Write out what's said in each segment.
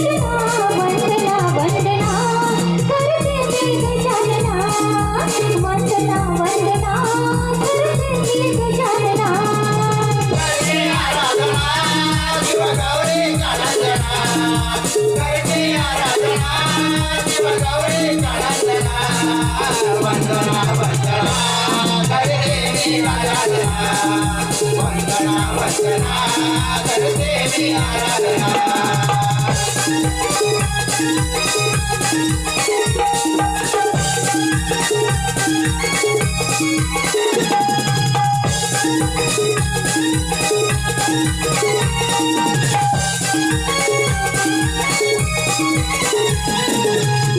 Krishna వందనా వందనా కరుదేవి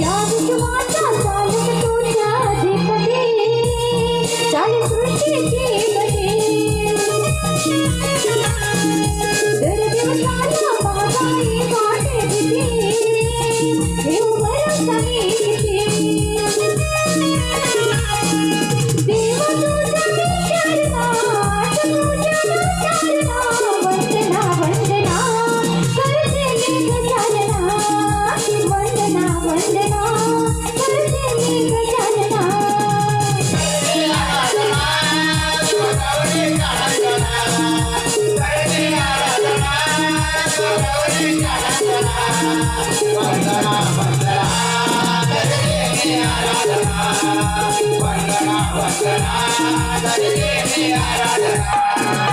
యాదికి మాట చాలు आराधना